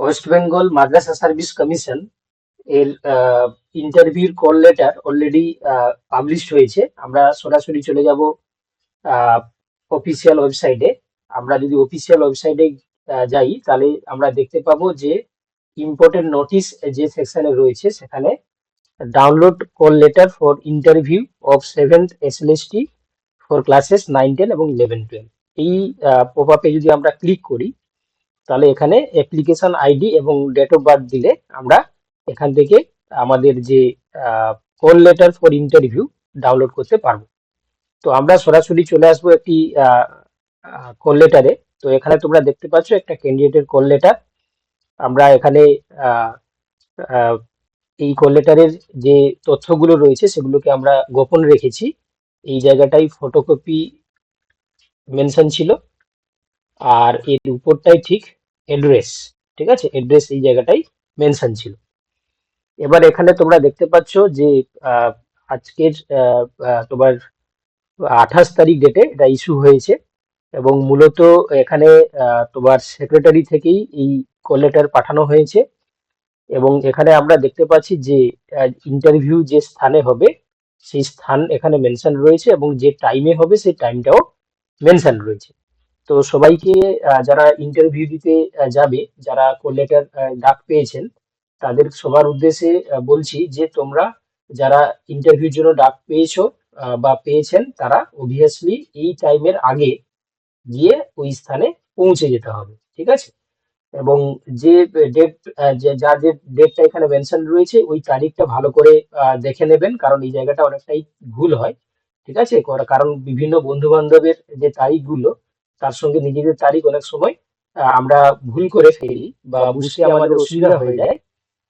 West Bengal Madrasah Service Commission এর ইন্টারভিউর call letter already publish হয়েছে। আমরা সরাসরি চলে যাব অফিসিয়াল ওয়েবসাইটে আমরা যদি অফিসিয়াল ওয়েবসাইটে যাই, তাহলে আমরা দেখতে পাবো যে ইম্পর্টেন্ট নোটিশ যে সেকশনে রয়েছে, সেখানে download call letter for interview of seventh SLST for classes nine ten এবং ইলেভেন টুয়েলভ এই পপ আপে যদি আমরা ক্লিক করি তাহলে এখানে অ্যাপ্লিকেশন আইডি এবং ডেট অফ বার্থ দিলে আমরা এখান থেকে আমাদের যে call letter for interview download করতে পারব। তো আমরা সরাসরি চলে আসব একটি কল লেটারে তো এখানে তোমরা দেখতে পাচ্ছ একটা ক্যান্ডিডেটের কল লেটার আমরা এখানে এই কল লেটারের যে তথ্যগুলো রয়েছে সেগুলোকে আমরা গোপন রেখেছি। এই জায়গাটাই ফটোকপি মেনশন ছিল। আর এর উপরটাই ঠিক অ্যাড্রেস ঠিক আছে? অ্যাড্রেস এই জায়গাটাই মেনশন ছিল। এবার এখানে তোমরা দেখতে পাচ্ছ যে আজকের তোমার আঠাশ তারিখ ডেটে এটা ইস্যু হয়েছে এবং মূলত এখানে তোমার সেক্রেটারি থেকেই এই কল লেটার পাঠানো হয়েছে এবং এখানে আমরা দেখতে পাচ্ছি যে ইন্টারভিউ যে স্থানে হবে, সেই স্থান এখানে মেনশন রয়েছে এবং যে টাইমে হবে, সেই টাইমটাও মেনশন রয়েছে। তো সবাইকে যারা ইন্টারভিউ দিতে যাবে, যারা কল লেটার ডাক পেয়েছেন, তাদের সবার উদ্দেশ্যে বলছি যে তোমরা যারা ইন্টারভিউর জন্য ডাক পেয়েছ বা পেয়েছেন, তারা অবভিয়াসলি এই টাইমের আগে গিয়ে ওই স্থানে পৌঁছে যেতে হবে, ঠিক আছে? এবং যে ডেট যার যে ডেটটা এখানে মেনশন রয়েছে, ওই তারিখটা ভালো করে দেখে নেবেন, কারণ এই জায়গাটা অনেকটাই ভুল হয়, ঠিক আছে? কারণ বিভিন্ন বন্ধু বান্ধবের যে তারিখগুলো তার সঙ্গে নিজেদের তারিখ অনেক সময় আমরা ভুল করে ফেলি বা বুঝতে আমাদের অসুবিধা হয়ে যায়।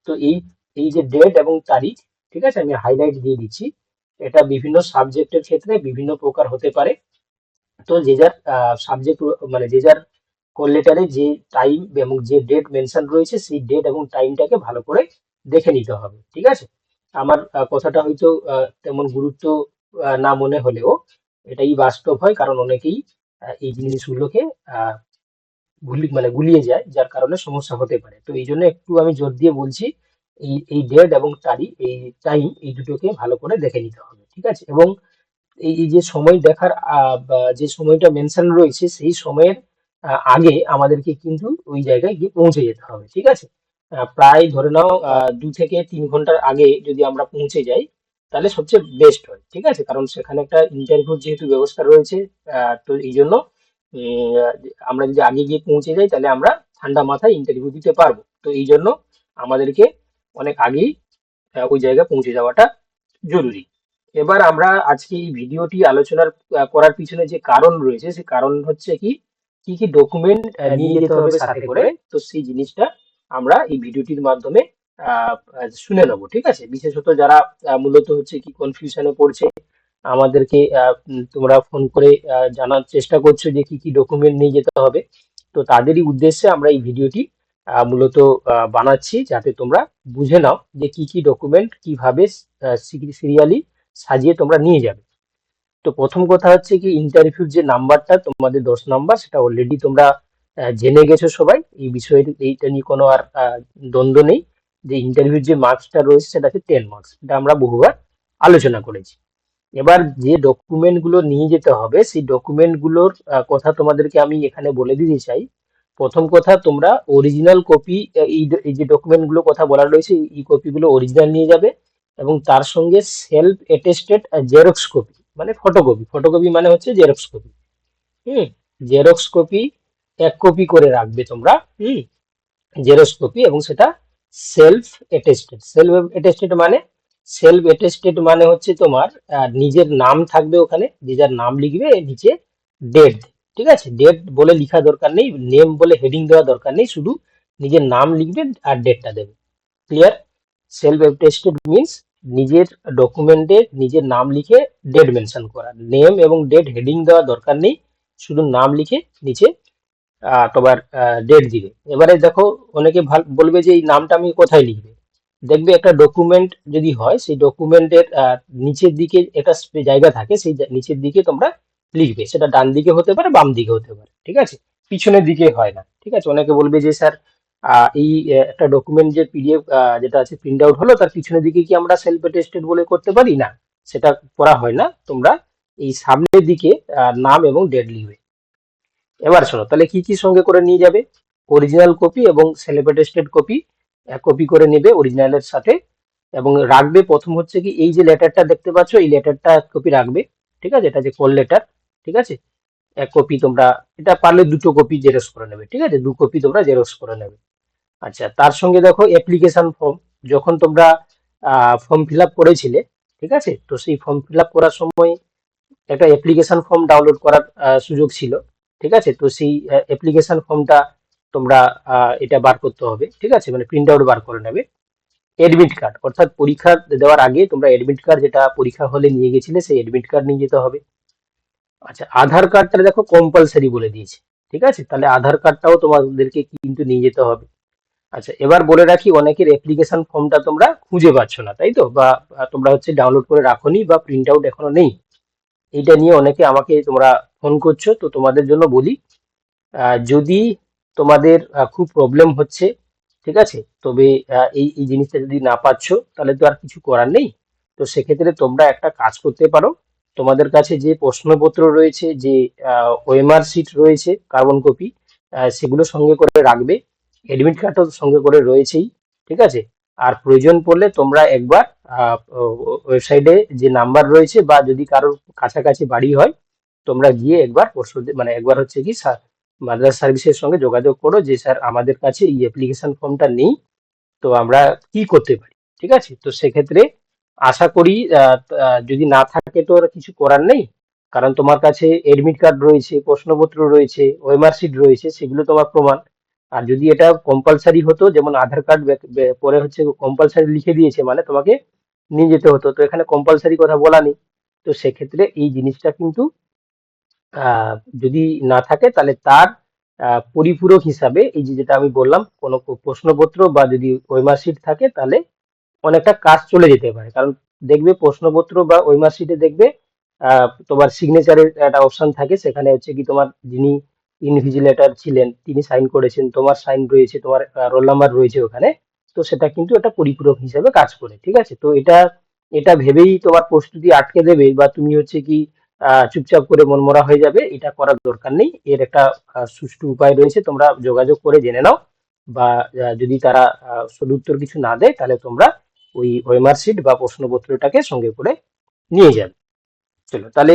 তো এই এই যে ডেট এবং তারিখ ঠিক আছে আমি হাইলাইট দিয়ে দিচ্ছি। এটা বিভিন্ন সাবজেক্টের ক্ষেত্রে বিভিন্ন প্রকার হতে পারে। তো যে যার সাবজেক্ট মানে যে যার কল যে টাইম এবং যে ডেট মেনশন রয়েছে সেই ডেট এবং টাইমটাকে ভালো করে দেখে নিতে হবে ঠিক আছে? আমার কথাটা হয়তো আহ, তেমন গুরুত্ব না মনে হলেও এটাই বাস্তব হয় কারণ অনেকেই এই জিনিসগুলোকে গুলি মানে গুলিয়ে যায়, যার কারণে সমস্যা হতে পারে। তো এই জন্য একটু আমি জোর দিয়ে বলছি, এই এই ডেট এবং তারিখ, এই টাইম এই দুটোকে ভালো করে দেখে নিতে হবে, ঠিক আছে? এবং এই যে সময় দেখার যে সময়টা মেনশন রয়েছে, সেই সময়ের আগে আমাদেরকে কিন্তু ওই জায়গায় গিয়ে পৌঁছে যেতে হবে, ঠিক আছে? প্রায় ধরে নাও দু থেকে তিন ঘণ্টার আগে যদি আমরা পৌঁছে যাই তাহলে সবচেয়ে বেস্ট হয় ঠিক আছে? কারণ সেখানে একটা ইন্টারভিউ যেহেতু ব্যবস্থা রয়েছে তো এই জন্য আমরা যদি আগে গিয়ে পৌঁছে যাই তাহলে আমরা ঠান্ডা মাথায় ইন্টারভিউ দিতে পারব। তো এই জন্য আমাদেরকে অনেক আগেই ওই জায়গায় পৌঁছে যাওয়াটা জরুরি। এবার আমরা আজকে এই ভিডিওটি আলোচনার করার পিছনে যে কারণ রয়েছে সে কারণ হচ্ছে কি কি কি ডকুমেন্ট নিয়ে যেতে হবে সাথে করে তো সেই জিনিসটা আমরা এই ভিডিওটির মাধ্যমে শুনে নেব, ঠিক আছে? বিশেষত যারা মূলত হচ্ছে কি কনফিউশনে পড়ছে, আমাদেরকে তোমরা ফোন করে জানার চেষ্টা করছ যে কি কি ডকুমেন্ট নিয়ে যেতে হবে। তো তাদেরই উদ্দেশ্যে আমরা এই ভিডিওটি মূলত বানাচ্ছি যাতে তোমরা বুঝে নাও যে কি কি ডকুমেন্ট কীভাবে সিরিয়ালি সাজিয়ে তোমরা নিয়ে যাবে। তো প্রথম কথা হচ্ছে কি ইন্টারভিউর যে নাম্বারটা, তোমাদের দশ নাম্বার, সেটা অলরেডি তোমরা জেনে গেছো সবাই। এই বিষয়ে, এইটা নিয়ে কোনো আর দ্বন্দ্ব নেই। যে ইন্টারভিউর যে মার্কসটা রয়েছে, সেটা হচ্ছে টেন মার্কস এটা আমরা বহুবার আলোচনা করেছি। এবার যে ডকুমেন্টগুলো নিয়ে যেতে হবে, সেই ডকুমেন্টগুলোর কথা তোমাদেরকে আমি এখানে বলে দিতে চাই। প্রথম কথা, তোমরা অরিজিনাল কপি এই যে ডকুমেন্টগুলো কথা বলা রয়েছে, এই কপিগুলো অরিজিনাল নিয়ে যাবে এবং তার সঙ্গে সেলফ অ্যাটেস্টেড জেরক্স কপি মানে ফটোকপি ফটোকপি মানে হচ্ছে জেরক্স কপি হুম? জেরক্স কপি এক কপি করে রাখবে তোমরা, হুম? জেরক্স কপি এবং সেটা সেলফ অ্যাটেস্টেড সেলফ অ্যাটেস্টেড মানে সেলফ অ্যাটেস্টেড মানে হচ্ছে তোমার নিজের নাম থাকবে ওখানে, যে যার নাম লিখবে, নিচে ডেট ঠিক আছে? ডেট বলে লেখা দরকার নেই নেম বলে হেডিং দেওয়া দরকার নেই, শুধু নিজের নাম লিখবে আর ডেটটা দেবে। ক্লিয়ার সেলফ অ্যাটেস্টেড মিনস নিজের ডকুমেন্টে নিজের নাম লিখে ডেট মেনশন করা। নেম এবং ডেট হেডিং দেওয়া দরকার নেই, শুধু নাম লিখে নিচে তোমার ডেট দিবে। এবারে দেখো, অনেকে বলবে যে এই নামটা আমি কোথায় লিখবে? দেখবে একটা ডকুমেন্ট যদি হয়, সেই ডকুমেন্টের নিচের দিকে একটা জায়গা থাকে, সেই নিচের দিকে তোমরা লিখবে। সেটা ডান দিকে হতে পারে, বাম দিকে হতে পারে, ঠিক আছে? পিছনের দিকে হয় না, ঠিক আছে? অনেকে বলবে যে, স্যার এই একটা ডকুমেন্ট যে পিডিএফ যেটা আছে প্রিন্ট আউট হলো, তার পিছনের দিকে কি আমরা সেলফ অ্যাটেস্টেড বলে করতে পারি? না, সেটা করা হয় না। তোমরা এই সামনের দিকে নাম এবং ডেট লিখবে। এবার শোনো, তাহলে কি কি সঙ্গে করে নিয়ে যাবে? অরিজিনাল কপি এবং সেলফ অ্যাটেস্টেড কপি এক কপি করে নেবে অরিজিনালের সাথে। এবং রাখবে, প্রথম হচ্ছে কি, এই যে লেটারটা দেখতে পাচ্ছ, এই লেটারটা এক কপি রাখবে, ঠিক আছে? এটা যে কল লেটার ঠিক আছে? এক কপি তোমরা, এটা পারলে দুটো কপি জেরক্স করে নেবে, ঠিক আছে? দু কপি তোমরা জেরক্স করে নেবে। আচ্ছা তার সঙ্গে দেখো অ্যাপ্লিকেশন ফর্ম যখন তোমরা ফর্ম ফিল করেছিলে, ঠিক আছে? তো সেই ফর্ম ফিল করার সময় একটা অ্যাপ্লিকেশন ফর্ম ডাউনলোড করার সুযোগ ছিল। ঠিক আছে? তো সেই অ্যাপ্লিকেশন ফর্মটা তোমরা এটা বার করতে হবে, ঠিক আছে? মানে প্রিন্ট আউট বার করে নেবে। অ্যাডমিট কার্ড অর্থাৎ পরীক্ষা দেওয়ার আগে তোমরা অ্যাডমিট কার্ড যেটা পরীক্ষা হলে নিয়ে গেছিলে, সেই অ্যাডমিট কার্ড নিয়ে যেতে হবে। আচ্ছা আধার কার্ডটা দেখো কম্পালসারি বলে দিয়েছে, ঠিক আছে? তাহলে আধার কার্ডটাও তোমাদেরকে কিন্তু নিয়ে যেতে হবে। আচ্ছা এবার বলে রাখি, অনেকের অ্যাপ্লিকেশন ফর্মটা তোমরা খুঁজে পাচ্ছ না, তাই তো? বা তোমরা হচ্ছে ডাউনলোড করে রাখোনি বা প্রিন্ট আউট এখনও নেই। এইটা নিয়ে অনেকে আমাকে তোমরা ফোন করছ, তো তোমাদের জন্য বলি যদি তোমাদের খুব প্রবলেম হচ্ছে, ঠিক আছে? তবে এই এই জিনিসটা যদি না পাচ্ছ তাহলে তো আর কিছু করার নেই। তো সেক্ষেত্রে তোমরা একটা কাজ করতে পারো। তোমাদের কাছে যে প্রশ্নপত্র রয়েছে, যে ওয়েমার শিট রয়েছে কার্বন কপি সেগুলো সঙ্গে করে রাখবে। এডমিট কার্ডও সঙ্গে করে রয়েছেই, ঠিক আছে? আর প্রয়োজন পড়লে তোমরা একবার ওয়েবসাইটে যে নাম্বার রয়েছে বা যদি কারোর কাছাকাছি বাড়ি হয়, তোমরা গিয়ে একবার পরশুদিন মানে একবার হচ্ছে কি সা- মাদ্রাস সার্ভিসের সঙ্গে যোগাযোগ করো যে স্যার আমাদের কাছে এই অ্যাপ্লিকেশন ফর্মটা নেই, তো আমরা কি করতে পারি? ঠিক আছে? তো সেক্ষেত্রে আশা করি যদি না থাকে তো কিছু করার নেই। কারণ তোমার কাছে এডমিট কার্ড রয়েছে, প্রশ্নপত্র রয়েছে ওএমআর শিট রয়েছে, সেগুলো তোমার প্রমাণ। আর যদি এটা কম্পালসারি হতো, যেমন আধার কার্ড পরে হচ্ছে কম্পালসারি লিখে দিয়েছে মানে তোমাকে নিয়ে যেতে হতো। তো এখানে কম্পালসারি কথা বলা নেই। তো সেক্ষেত্রে এই জিনিসটা কিন্তু যদি না থাকে, তাহলে তার পরিপূরক হিসাবে এই যে যেটা আমি বললাম, কোনো প্রশ্নপত্র বা যদি ওয়েমার শিট থাকে, তাহলে অনেকটা কাজ চলে যেতে পারে। কারণ দেখবে প্রশ্নপত্র বা ওয়েমার শিটে দেখবে তোমার সিগনেচারের একটা অপশন থাকে। সেখানে হচ্ছে কি তোমার যিনি ইনভিজিলেটর ছিলেন, তিনি সাইন করেছেন, তোমার সাইন রয়েছে, তোমার রোল নাম্বার রয়েছে ওখানে, তো সেটা কিন্তু একটা পরিপূরক হিসাবে কাজ করে, ঠিক আছে? তো এটা এটা ভেবেই তোমার প্রস্তুতি আটকে দেবে বা তুমি হচ্ছে কি চুপচাপ করে মনমরা হয়ে যাবে, এটা করার দরকার নেই, এর একটা সুষ্ঠু উপায় রয়েছে, তোমরা যোগাযোগ করে জেনে নাও বা যদি তারা সদুত্তর কিছু না দেয়, তাহলে তোমরা ওই ওয়েমার বা প্রশ্নপত্রটাকে সঙ্গে করে নিয়ে যাবে। চলো, তাহলে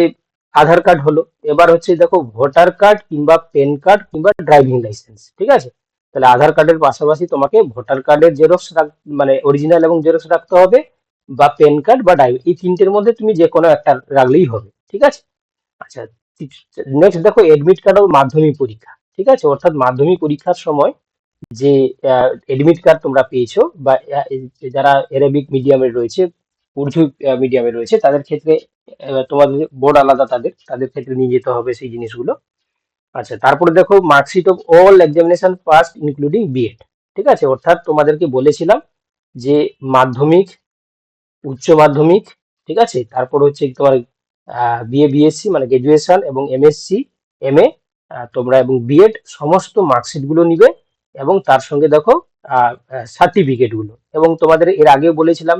আধার কার্ড হলো। এবার হচ্ছে দেখো ভোটার কার্ড কিংবা প্যান কার্ড কিংবা ড্রাইভিং লাইসেন্স, ঠিক আছে? তাহলে আধার কার্ডের পাশাপাশি তোমাকে ভোটার কার্ডের জেরক্স মানে অরিজিনাল এবং জেরক্স রাখতে হবে বা প্যান কার্ড বা ড্রাইভিং, এই তিনটের মধ্যে তুমি যে কোনো একটা রাখলেই হবে, ঠিক আছে? আচ্ছা নেক্সট দেখো এডমিট কার্ড ও মাধ্যমিক পরীক্ষা, ঠিক আছে? অর্থাৎ মাধ্যমিক পরীক্ষার সময় যে এডমিট কার্ড তোমরা পেয়েছ বা যারা অ্যারাবিক মিডিয়ামে রয়েছে উর্দু মিডিয়ামে রয়েছে, তাদের ক্ষেত্রে তোমাদের বোর্ড আলাদা তাদের তাদের ক্ষেত্রে নিয়ে যেতে হবে সেই জিনিসগুলো। আচ্ছা তারপরে দেখো marksheet of all examination pass including BEd ঠিক আছে? অর্থাৎ তোমাদেরকে বলেছিলাম যে মাধ্যমিক, উচ্চ মাধ্যমিক, ঠিক আছে? তারপর হচ্ছে তোমার বিএ বিএসসি মানে গ্রাজুয়েশন এবং এমএসসি এমএ তোমরা এবং বিএড সমস্ত মার্কশিটগুলো নিবে এবং তার সঙ্গে দেখো সার্টিফিকেটগুলো। এবং তোমাদের এর আগেও বলেছিলাম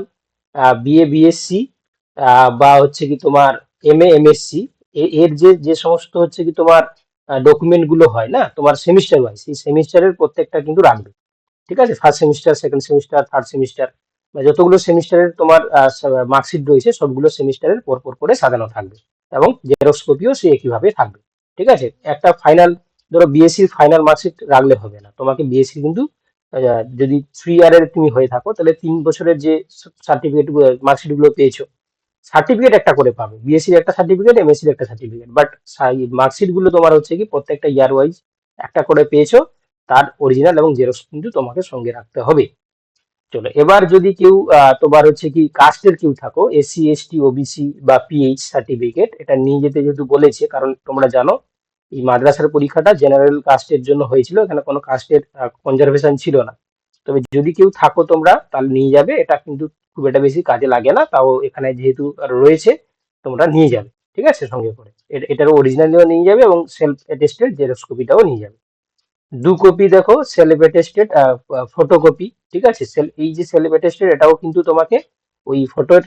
বিএ বিএসসি বা হচ্ছে কি তোমার এম এ এমএ এমএসসি এর যে যে সমস্ত হচ্ছে কি তোমার ডকুমেন্টগুলো হয় না, তোমার সেমিস্টার ওয়াইজ এই সেমিস্টারের প্রত্যেকটা কিন্তু রাখবে। ঠিক আছে? First semester second semester third semester যতগুলো সেমিস্টারের তোমার মার্কশিট রয়েছে, সবগুলো সেমিস্টারের পর পর করে সাজানো থাকবে এবং জেরক্স কপিও সে একইভাবে থাকবে। ঠিক আছে? একটা ফাইনাল ধরো বিএসসির ফাইনাল মার্কশিট রাখলে হবে না। তোমাকে বিএসসি কিন্তু যদি থ্রি ইয়ারের তুমি হয়ে থাকো, তাহলে তিন বছরের যে সার্টিফিকেট মার্কশিটগুলো পেয়েছ সার্টিফিকেট একটা করে পাবে। বিএসসির একটা সার্টিফিকেট এমএসসির একটা সার্টিফিকেট বাট মার্কশিটগুলো তোমার হচ্ছে কি, প্রত্যেকটা ইয়ার ওয়াইজ একটা করে পেয়েছ, তার অরিজিনাল এবং জেরক্স কিন্তু তোমাকে সঙ্গে রাখতে হবে। চলো, এবার যদি কেউ তোমার হচ্ছে কি কাস্টের কেউ থাকো এসসি এসটি ওবিসি বা পিএইচ সার্টিফিকেট এটা নিয়ে যেতে যেহেতু বলেছে, কারণ তোমরা জানো, এই মাদ্রাসার পরীক্ষাটা জেনারেল কাস্টের জন্য হয়েছিল, এখানে কোনো কাস্টের কনজারভেশন ছিল না। তবে যদি কেউ থাকো তোমরা, তাহলে নিয়ে যাবে, এটা কিন্তু খুব একটা বেশি কাজে লাগে না, তাও এখানে যেহেতু রয়েছে, তোমরা নিয়ে যাবে, ঠিক আছে? সঙ্গে করে। এটার অরিজিনালিও নিয়ে যাবে এবং সেলফ অ্যাটেস্টেড জেরক্স কপিটাও নিয়ে যাবে। দু কপি দেখো সেলফ অ্যাটেস্টেড ফটোকপি ঠিক আছে? Sel- এই যে সেলফ অ্যাটেস্টেড এটাও কিন্তু তোমাকে ওই ফটোর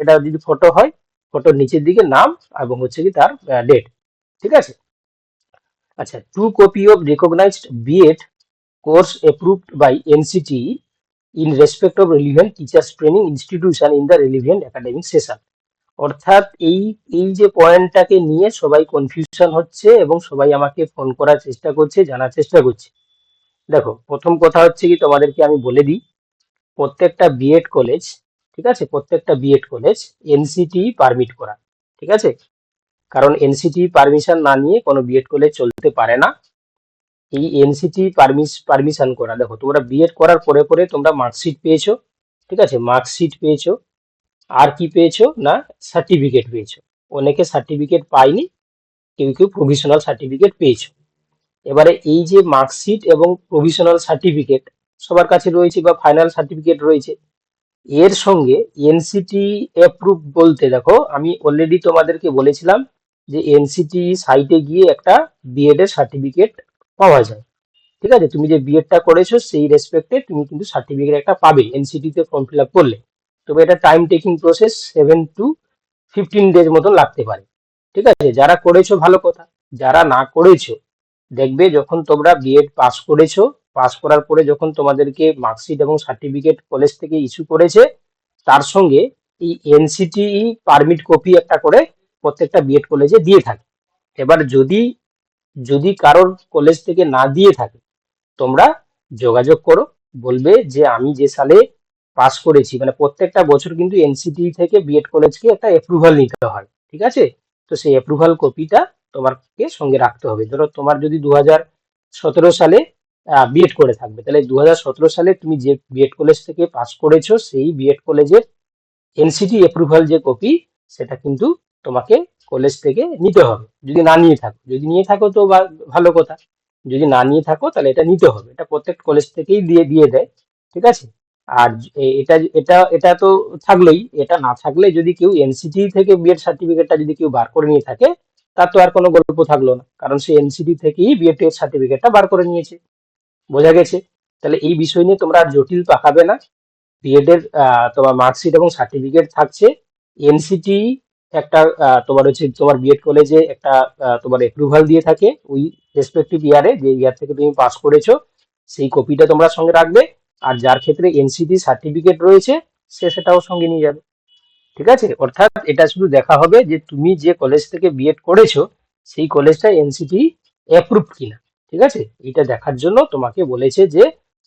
এটা যদি ফটো হয় ফটোর নিচের দিকে নাম এবং হচ্ছে কি তার ডেট ঠিক আছে? আচ্ছা two copy of recognised BEd course approved by NCTE in respect of relevant teachers training institution in the relevant academic session. অর্থাৎ এই এই যে পয়েন্টটাকে নিয়ে সবাই কনফিউশন হচ্ছে এবং সবাই আমাকে ফোন করার চেষ্টা করছে, জানার চেষ্টা করছে। দেখো, প্রথম কথা হচ্ছে কি, তোমাদেরকে আমি বলে দিই, প্রত্যেকটা বিএড কলেজ ঠিক আছে? প্রত্যেকটা বিএড কলেজ এনসিটি পারমিট করা, ঠিক আছে? কারণ এনসিটি পারমিশন না নিয়ে কোনো বিএড কলেজ চলতে পারে না। এই এনসিটি পারমিশন করা। দেখো, তোমরা বিএড করার পরে পরে তোমরা মার্কশিট পেয়েছ, ঠিক আছে? মার্কশিট পেয়েছ, আর কি পেয়েছ? না সার্টিফিকেট পেয়েছ। অনেকে সার্টিফিকেট পায়নি, কেউ কেউ প্রভিশনাল সার্টিফিকেট পেয়েছ। এবারে এই যে মার্কশিট এবং প্রভিশনাল সার্টিফিকেট সবার কাছে রয়েছে বা ফাইনাল সার্টিফিকেট রয়েছে, এর সঙ্গে এনসিটি অ্যাপ্রুভ বলতে দেখো, আমি অলরেডি তোমাদেরকে বলেছিলাম যে এনসিটি সাইটে গিয়ে একটা বিএড এর সার্টিফিকেট পাওয়া যায়। ঠিক আছে? তুমি যে বিএডটা করেছ, সেই রেসপেক্টে তুমি কিন্তু সার্টিফিকেট একটা পাবে এনসিটিতে ফর্ম ফিল আপ করলে। তবে এটা time taking process seven to fifteen days মতন লাগতে পারে। ঠিক আছে? যারা করেছ, ভালো কথা। যারা না করেছ, দেখবে যখন তোমরা বিএড পাস করেছ পাস করার পরে যখন তোমাদেরকে মার্কশিট এবং সার্টিফিকেট কলেজ থেকে ইস্যু করেছে, তার সঙ্গে এই এনসিটি পারমিট কপি একটা করে প্রত্যেকটা বিএড কলেজে দিয়ে থাকে। এবার যদি যদি কারোর কলেজ থেকে না দিয়ে থাকে, তোমরা যোগাযোগ করো। বলবে যে, আমি যে সালে পাস করেছি মানে প্রত্যেকটা বছর কিন্তু এনসিটি থেকে বিএড কলেজকে একটা অ্যাপ্রুভাল নিতে হয়, ঠিক আছে? তো সেই অ্যাপ্রুভাল কপিটা তোমাকে সঙ্গে রাখতে হবে। ধরো তোমার যদি দু সালে বিএড করে থাকবে, তাহলে দু সালে তুমি যে বিএড কলেজ থেকে পাস করেছ, সেই বিএড কলেজের এনসিটি অ্যাপ্রুভাল যে কপি সেটা কিন্তু তোমাকে কলেজ থেকে নিতে হবে। যদি না নিয়ে থাকো, যদি নিয়ে থাকো তো ভালো কথা। যদি না নিয়ে থাকো তাহলে এটা নিতে হবে। এটা প্রত্যেক কলেজ থেকেই দিয়ে দিয়ে দেয়, ঠিক আছে? আর এটা এটা এটা তো থাকলেই, এটা না থাকলে যদি কেউ এনসিটি থেকে বিএড সার্টিফিকেটটা যদি কেউ বার করে নিয়ে থাকে, তার তো আর কোনো গল্প থাকল না। কারণ সে এনসিটি থেকেই বিএড সার্টিফিকেটটা বার করে নিয়েছে। বোঝা গেছে? তাহলে এই বিষয় নিয়ে তোমরা আর জটিল পাকাবে না। বিএড এর তোমার মার্কশিট এবং সার্টিফিকেট থাকছে। এনসিটি একটা তোমার হচ্ছে তোমার বিএড কলেজে একটা তোমার অ্যাপ্রুভাল দিয়ে থাকে ওই রেসপেক্টিভ ইয়ারে যে ইয়ার থেকে তুমি পাস করেছ, সেই কপিটা তোমরা সঙ্গে রাখবে। আর যার ক্ষেত্রে এনসিটি সার্টিফিকেট রয়েছে, সে সেটাও সঙ্গে নিয়ে যাবে। ঠিক আছে? অর্থাৎ এটা শুধু দেখা হবে যে তুমি যে কলেজ থেকে বিএড করেছ, সেই কলেজটা এনসিটি অ্যাপ্রুভ কিনা। ঠিক আছে? এটা দেখার জন্য তোমাকে বলেছে যে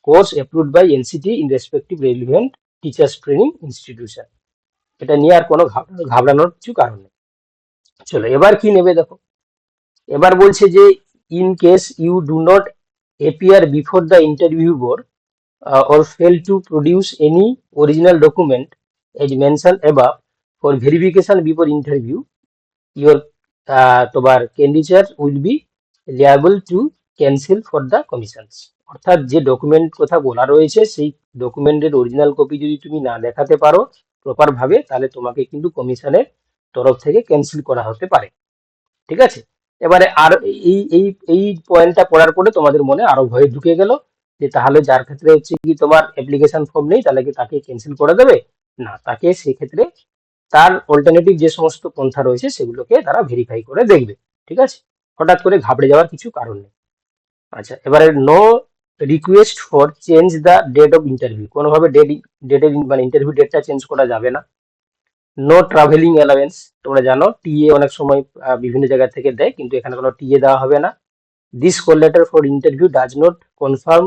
course approved by NCT in respective relevant teachers training institution এটা নিয়ে আর কোনো ঘাবড়ানোর কিছু কারণ নেই। চলো, এবার কি নেবে দেখো? এবার বলছে যে in case you do not appear before the interview board or fail to produce any original document as mention above for verification before interview your তোমার candidature will be liable to cancel for the commission অর্থাৎ যে document কথা বলা রয়েছে, সেই ডকুমেন্টের original copy যদি তুমি না দেখাতে পারো প্রপার ভাবে তাহলে তোমাকে কিন্তু কমিশনের তরফ থেকে ক্যান্সেল করা হতে পারে। ঠিক আছে? এবারে আর এই এই এই পয়েন্টটা পড়ার পরে তোমাদের মনে আরও ভয় ঢুকে গেল যে তাহলে যার ক্ষেত্রে হচ্ছে কি তোমার অ্যাপ্লিকেশন ফর্ম নেই, তাহলে কি তাকে ক্যান্সেল করে দেবে? না, তাকে সেক্ষেত্রে তার অল্টারনেটিভ যে সমস্ত পন্থা রয়েছে সেগুলোকে তারা ভেরিফাই করে দেখবে। ঠিক আছে? হঠাৎ করে ঘাবড়ে যাওয়ার কিছু কারণ নেই। আচ্ছা এবারে no request for change the date of interview কোনোভাবে ডেট ডেটের মানে ইন্টারভিউ ডেটটা চেঞ্জ করা যাবে না। নো ট্রাভেলিং অ্যালাওয়েন্স তোমরা জানো টিএ অনেক সময় বিভিন্ন জায়গা থেকে দেয়, কিন্তু এখানে কোনো টিএ দেওয়া হবে না। This call letter for interview does not confirm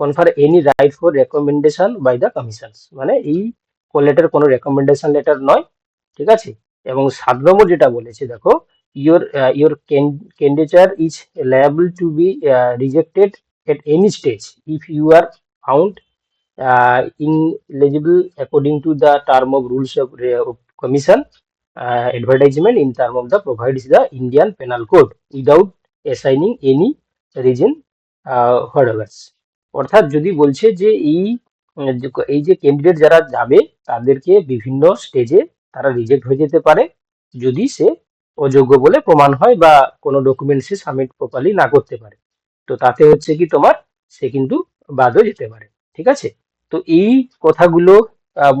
confer any right for recommendation by the commissions মানে এই কল লেটার কোনো রেকমেন্ডেশন লেটার নয়, ঠিক আছে? এবং সাত নম্বর যেটা বলেছে, দেখো your your candidature is liable to be rejected at any stage if you are found uh, ineligible according to the term of rules of, of commission uh, advertisement in term of the provides the Indian Penal Code without assigning any reason uh, whatever. অর্থাৎ যদি বলছে যে এই এই যে candidate যারা যাবে তাদেরকে বিভিন্ন স্টেজে তারা রিজেক্ট হয়ে যেতে পারে যদি সে অযোগ্য বলে প্রমাণ হয় বা কোনো ডকুমেন্ট সে সাবমিট প্রপারলি না করতে পারে তো তাতে হচ্ছে কি তোমার, সে কিন্তু বাদও যেতে পারে, ঠিক আছে? তো এই কথাগুলো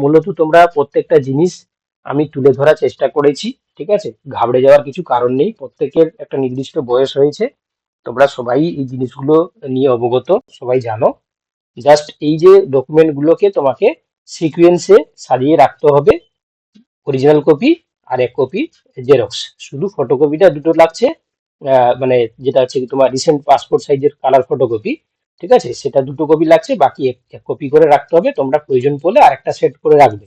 মূলত তোমরা প্রত্যেকটা জিনিস আমি তুলে ধরার চেষ্টা করেছি, ঠিক আছে? ঘাবড়ে যাওয়ার কিছু কারণ নেই, প্রত্যেকের একটা নির্দিষ্ট বয়স হয়েছে, তোমরা সবাই এই জিনিসগুলো নিয়ে অবগত, সবাই জানো। জাস্ট এই যে ডকুমেন্ট গুলোকে তোমাকে সিকুয়েন্সে সাজিয়ে রাখতে হবে, অরিজিনাল কপি আর এক কপি জেরক্স। শুধু ফটোকপিটা দুটো লাগছে মানে যেটা হচ্ছে তোমার রিসেন্ট পাসপোর্ট সাইজের কালার ফটোকপি ঠিক আছে? সেটা দুটো কপি লাগছে, বাকি এক এক কপি করে রাখতে হবে, তোমরা প্রয়োজন পড়লে আরেকটা সেট করে রাখবে,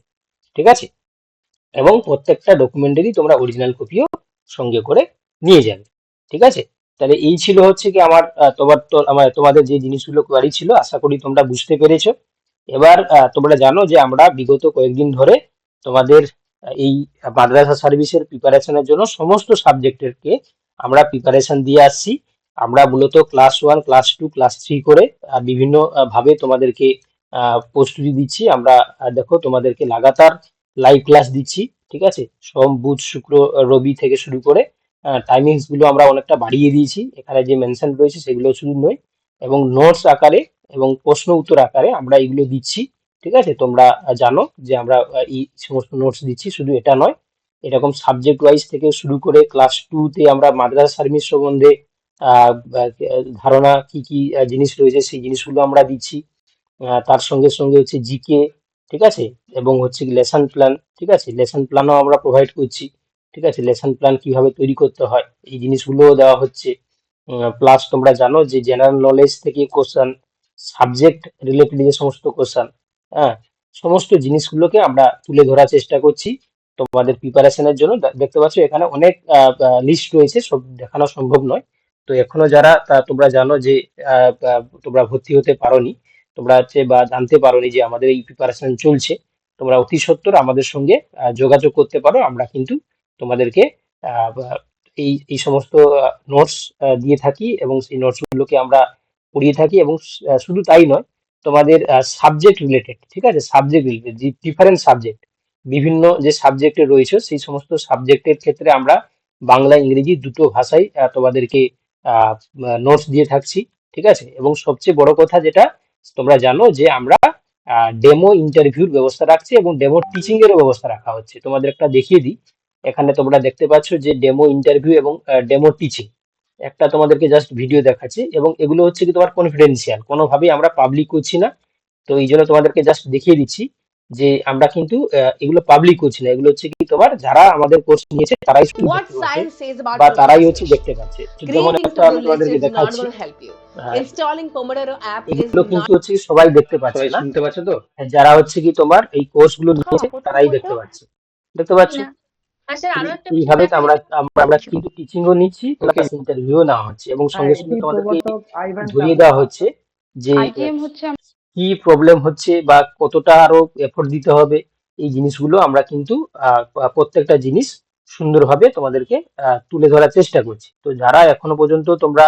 ঠিক আছে? এবং প্রত্যেকটা ডকুমেন্টেরই তোমরা অরিজিনাল কপিও সঙ্গে করে নিয়ে যাবে, ঠিক আছে? তাহলে এই ছিল হচ্ছে কি আমার তোমার তো, আমার, তোমাদের যে জিনিসগুলো কোয়ারি ছিল, আশা করি তোমরা বুঝতে পেরেছ। এবার তোমরা জানো যে আমরা বিগত কয়েকদিন ধরে তোমাদের এই মাদ্রাসা সার্ভিসের প্রিপারেশনের জন্য সমস্ত সাবজেক্টের কে আমরা প্রিপারেশন দিয়ে আসছি। আমরা মূলত class one class two class three করে বিভিন্ন ভাবে তোমাদেরকে প্রস্তুতি দিচ্ছি। আমরা দেখো তোমাদেরকে লাগাতার লাইভ ক্লাস দিচ্ছি, ঠিক আছে? সোম, বুধ, শুক্র, রবি থেকে শুরু করে টাইমিংসগুলো আমরা অনেকটা বাড়িয়ে দিয়েছি। এখানে যে মেনশন রয়েছে সেগুলো শুধু নয়, এবং নোটস আকারে এবং প্রশ্ন উত্তর আকারে আমরা এগুলো দিচ্ছি, ঠিক আছে? তোমরা জানো যে আমরা এই সমস্ত নোটস দিচ্ছি, শুধু এটা নয়। এরকম সাবজেক্ট ওয়াইজ থেকে শুরু করে ক্লাস টুতে আমরা মাদ্রাসা সার্ভিস সম্বন্ধে ধারণা কি কি জিনিস রয়েছে সেই জিনিসগুলো আমরা দিচ্ছি। তার সঙ্গে সঙ্গে হচ্ছে জিকে ঠিক আছে? এবং হচ্ছে লেসন প্ল্যান ঠিক আছে? লেসন প্ল্যানও আমরা প্রোভাইড করছি, ঠিক আছে? লেসন প্ল্যান কীভাবে তৈরি করতে হয়, এই জিনিসগুলোও দেওয়া হচ্ছে। প্লাস তোমরা জানো যে জেনারেল নলেজ থেকে কোশ্চেন সাবজেক্ট রিলেটেড যে সমস্ত কোশ্চেন হ্যাঁ সমস্ত জিনিসগুলোকে আমরা তুলে ধরার চেষ্টা করছি। তোমাদের প্রিপারেশনের জন্য। দেখতে পাচ্ছ এখানে অনেক লিস্ট রয়েছে, সব দেখানো সম্ভব নয়। তো এখনও যারা তোমরা জানো যে তোমরা ভর্তি হতে পারোনি, তোমরা হচ্ছে বা জানতে পারোনি যে আমাদের এই প্রিপারেশন চলছে, তোমরা অতি সত্বর আমাদের সঙ্গে যোগাযোগ করতে পারো। আমরা কিন্তু তোমাদেরকে এই এই সমস্ত নোটস দিয়ে থাকি এবং সেই নোটস গুলোকে আমরা পড়িয়ে থাকি এবং শুধু তাই নয়, তোমাদের সাবজেক্ট রিলেটেড ঠিক আছে? সাবজেক্ট রিলেটেড যে ডিফারেন্ট সাবজেক্ট বিভিন্ন যে সাবজেক্টে রয়েছে সেই সমস্ত সাবজেক্টের ক্ষেত্রে আমরা বাংলা ইংরেজি দুটো আহ, তোমাদেরকে নোটস দিয়ে থাকছি ঠিক আছে? এবং সবচেয়ে বড় কথা যেটা তোমরা জানো যে আমরা ডেমো ইন্টারভিউর ব্যবস্থা রাখছি এবং ডেমো টিচিং এরও ব্যবস্থা রাখা হচ্ছে। তোমাদের একটা দেখিয়ে দিই। এখানে তোমরা দেখতে পাচ্ছ যে ডেমো ইন্টারভিউ এবং ডেমো টিচিং একটা তোমাদেরকে জাস্ট ভিডিও দেখাচ্ছি এবং এগুলো হচ্ছে কি তোমার কনফিডেন্সিয়াল কোনোভাবেই আমরা পাবলিক করছি না। তো এই জন্য তোমাদেরকে জাস্ট দেখিয়ে দিচ্ছি। যে আমরা কিন্তু আহ, এগুলো পাবলিক করছি না। এগুলো হচ্ছে কি তোমার যারা আমাদের কোর্স নিয়েছে তারাই বা তারাই হচ্ছে দেখতে পাচ্ছে। যেমন একটা আমি তোমাদেরকে দেখাচ্ছি। Pomodoro app is এগুলো কিন্তু হচ্ছে সবাই দেখতে পাচ্ছে না। শুনতে পাচ্ছ তো? যারা হচ্ছে কি তোমার এই কোর্সগুলো হ্যাঁ, নিয়েছে তারাই দেখতে পাচ্ছে। দেখতে পাচ্ছ? এইভাবে আমরা আমরা আমরা কিন্তু টিচিংও নিচ্ছি প্লাস ইন্টারভিউও নেওয়া হচ্ছে। এবং হ্যাঁ সঙ্গে সঙ্গে তোমাদেরকে ধরিয়ে দেওয়া হচ্ছে যে কি প্রবলেম হচ্ছে বা কতটা আরও এফোর্ট দিতে হবে, এই জিনিসগুলো আমরা কিন্তু প্রত্যেকটা জিনিস সুন্দরভাবে তোমাদেরকে তুলে ধরার চেষ্টা করছি। তো যারা এখনও পর্যন্ত তোমরা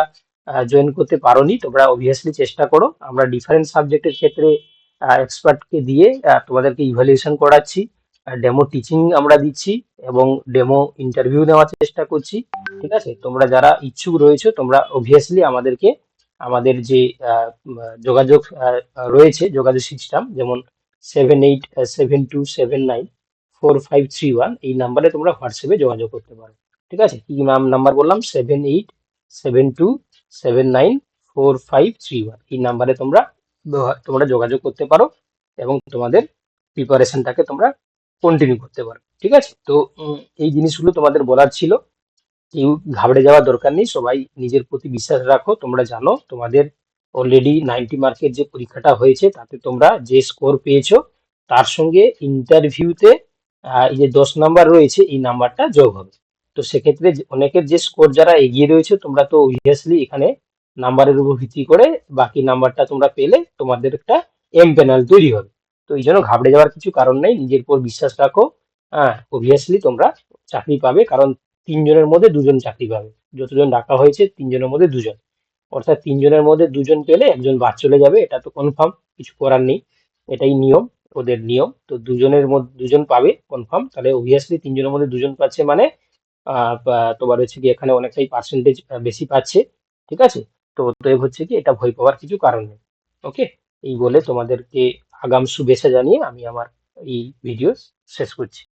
জয়েন করতে পারোনি, তোমরা অবভিয়াসলি চেষ্টা করো। আমরা ডিফারেন্ট সাবজেক্টের ক্ষেত্রে এক্সপার্টকে দিয়ে তোমাদেরকে ইভ্যালুয়েশন করাচ্ছি ডেমো টিচিং আমরা দিচ্ছি এবং ডেমো ইন্টারভিউ নেওয়ার চেষ্টা করছি। ঠিক আছে? তোমরা যারা ইচ্ছুক রয়েছে, তোমরা অবভিয়াসলি আমাদেরকে আমাদের যে যোগাযোগ রয়েছে, যোগাযোগ সিস্টেম যেমন seven eight seven two seven nine four five three one এই নাম্বারে তোমরা হোয়াটসঅ্যাপে যোগাযোগ করতে পারো। ঠিক আছে? কি নাম নাম্বার বললাম? Seven eight seven two seven nine four five three one এই নাম্বারে তোমরা তোমরা যোগাযোগ করতে পারো এবং তোমাদের প্রিপারেশনটাকে তোমরা কন্টিনিউ করতে পারো। ঠিক আছে? তো এই জিনিসগুলো তোমাদের বলার ছিল। কেউ ঘাবড়ে যাওয়ার দরকার নেই। সবাই নিজের প্রতি বিশ্বাস রাখো। তোমরা জানো, তোমাদের অলরেডি নাইনটি মার্কের যে পরীক্ষাটা হয়েছে, তাতে তোমরা যে স্কোর পেয়েছ, তার সঙ্গে ইন্টারভিউতে এই যে দশ নাম্বার রয়েছে, এই নাম্বারটা যোগ হবে। তো সেক্ষেত্রে অনেকের যে স্কোর যারা এগিয়ে রয়েছে, তোমরা তো অবভিয়াসলি এখানে নাম্বারের উপর ভিত্তি করে বাকি নাম্বারটা তোমরা পেলে, তোমাদের একটা এম প্যানেল তৈরি হবে। তো এই জন্য ঘাবড়ে যাওয়ার কিছু কারণ নেই। নিজের উপর বিশ্বাস রাখো। হ্যাঁ অবভিয়াসলি তোমরা চাকরি পাবে, কারণ তিনজনের মধ্যে দুজন চাকরি পাবে। যতজন ডাকা হয়েছে, তিনজনের মধ্যে দুজন। অর্থাৎ তিনজনের মধ্যে দুজন পেলে একজন বাদ চলে যাবে, এটা তো কনফার্ম কিছু করার নেই। এটাই নিয়ম, ওদের নিয়ম। তো দুজনের মধ্যে, দুজন পাবে কনফার্ম তাহলে অবভিয়াসলি তিনজনের মধ্যে দুজন পাচ্ছে মানে তোমার হচ্ছে কি এখানে অনেকটাই পার্সেন্টেজ বেশি পাচ্ছে। ঠিক আছে? তো অতএব হচ্ছে কি এটা ভয় পাওয়ার কিছু কারণ নেই। ওকে এই বলে তোমাদেরকে আগাম শুভেচ্ছা জানিয়ে আমি আমার এই ভিডিও শেষ করছি।